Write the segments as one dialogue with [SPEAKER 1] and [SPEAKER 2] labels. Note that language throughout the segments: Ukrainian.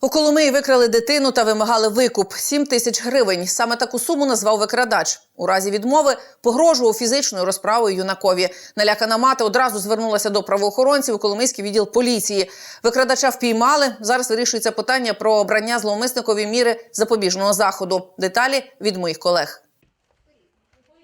[SPEAKER 1] У Коломиї викрали дитину та вимагали викуп 7 тисяч гривень. Саме таку суму назвав викрадач. У разі відмови погрожував фізичною розправою юнакові. Налякана мати одразу звернулася до правоохоронців у Коломийський відділ поліції. Викрадача впіймали. Зараз вирішується питання про обрання зловмисникові міри запобіжного заходу. Деталі від моїх колег.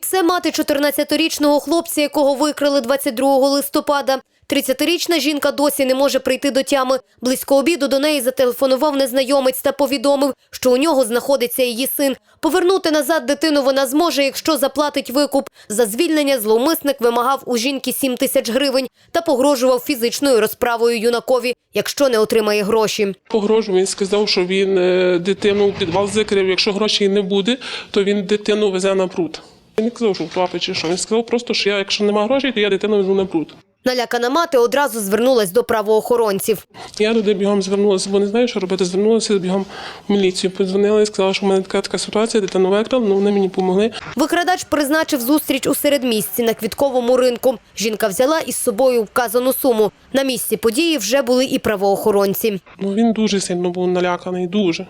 [SPEAKER 2] Це мати 14-річного хлопця, якого викрили 22 листопада. 30-річна жінка досі не може прийти до тями. Близько обіду до неї зателефонував незнайомець та повідомив, що у нього знаходиться її син. Повернути назад дитину вона зможе, якщо заплатить викуп. За звільнення зловмисник вимагав у жінки 7 тисяч гривень та погрожував фізичною розправою юнакові, якщо не отримає гроші.
[SPEAKER 3] Погрожував, він сказав, що він е, дитину у підвал закрив. Якщо грошей не буде, то він дитину везе на пруд. Він не казав, що втрапи чи що. Він сказав просто, що я, якщо немає грошей, то я дитину везу на пруд.
[SPEAKER 2] Налякана мати одразу звернулась до правоохоронців.
[SPEAKER 3] Я туди бігом звернулася, бо не знаю, що робити. Звернулася бігом в міліцію. Подзвонила і сказала, що в мене така така ситуація, дитину викрали, ну вони мені допомогли.
[SPEAKER 2] Викрадач призначив зустріч у середмісті на квітковому ринку. Жінка взяла із собою вказану суму. На місці події вже були і правоохоронці.
[SPEAKER 3] Ну він дуже сильно був наляканий, дуже.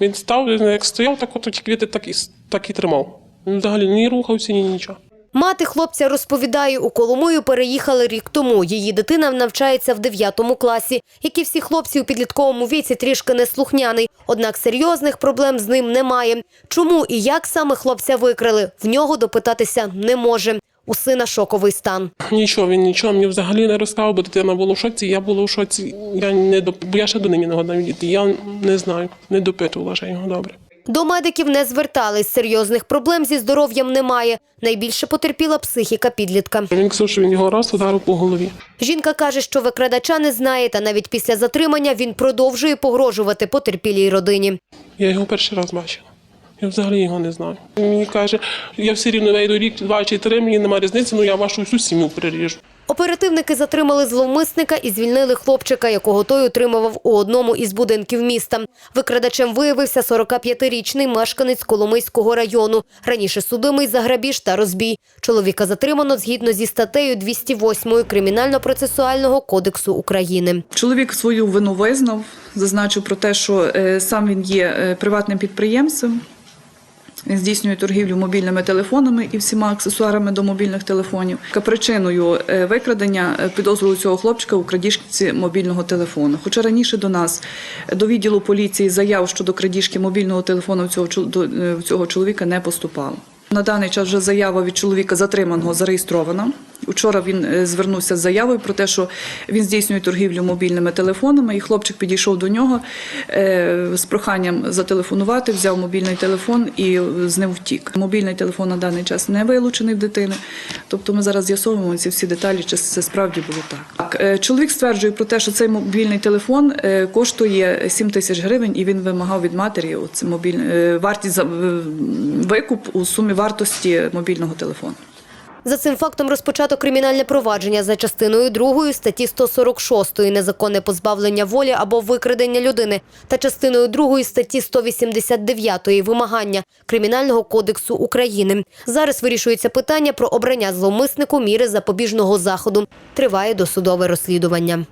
[SPEAKER 3] Він став, як стояв, так от квіти так і, так і тримав. Він взагалі ні рухався, ні нічого.
[SPEAKER 2] Мати хлопця розповідає, у Коломию переїхали рік тому. Її дитина навчається в 9 класі. Як і всі хлопці у підлітковому віці трішки неслухняний. Однак серйозних проблем з ним немає. Чому і як саме хлопця викрили, в нього допитатися не може. У сина шоковий стан.
[SPEAKER 3] Нічого, він нічого мені взагалі не розказав, бо дитина була в шоці, я була в шоці. Я не доп... бо я ще до нині не годна відійти. Я не знаю, не допитувала ще його добре.
[SPEAKER 2] До медиків не звертались. Серйозних проблем зі здоров'ям немає. Найбільше потерпіла психіка підлітка.
[SPEAKER 3] Він казав, що він його раз ударив по голові.
[SPEAKER 2] Жінка каже, що викрадача не знає, та навіть після затримання він продовжує погрожувати потерпілій родині.
[SPEAKER 3] Я його перший раз бачила. Я взагалі його не знаю. Він мені каже, я все рівно вийду рік, два чи три, мені немає різниці, ну я вашу всю сім'ю переріжу.
[SPEAKER 2] Оперативники затримали зловмисника і звільнили хлопчика, якого той утримував у одному із будинків міста. Викрадачем виявився 45-річний мешканець Коломийського району. Раніше судимий за грабіж та розбій. Чоловіка затримано згідно зі статтею 208 Кримінально-процесуального кодексу України.
[SPEAKER 4] Чоловік свою вину визнав, зазначив про те, що е, сам він є е, приватним підприємцем. Здійснює торгівлю мобільними телефонами і всіма аксесуарами до мобільних телефонів. Причиною е, викрадення е, підозрюють цього хлопчика у крадіжці мобільного телефону. Хоча раніше до нас е, до відділу поліції заяв щодо крадіжки мобільного телефону цього цього чоловіка не поступало. На даний час вже заява від чоловіка затриманого зареєстрована. Вчора він е, звернувся з заявою про те, що він здійснює торгівлю мобільними телефонами, і хлопчик підійшов до нього е, з проханням зателефонувати, взяв мобільний телефон і з ним втік. Мобільний телефон на даний час не вилучений в дитини. Тобто ми зараз з'ясовуємо ці всі деталі, чи це справді було так. Так, е, чоловік стверджує про те, що цей мобільний телефон е, коштує 7 тисяч гривень, і він вимагав від матері оце мобіль... е, вартість е, викуп у сумі вартості мобільного телефону.
[SPEAKER 2] За цим фактом розпочато кримінальне провадження за частиною 2 статті 146 незаконне позбавлення волі або викрадення людини та частиною 2 статті 189 вимагання Кримінального кодексу України. Зараз вирішується питання про обрання зловмиснику міри запобіжного заходу. Триває досудове розслідування.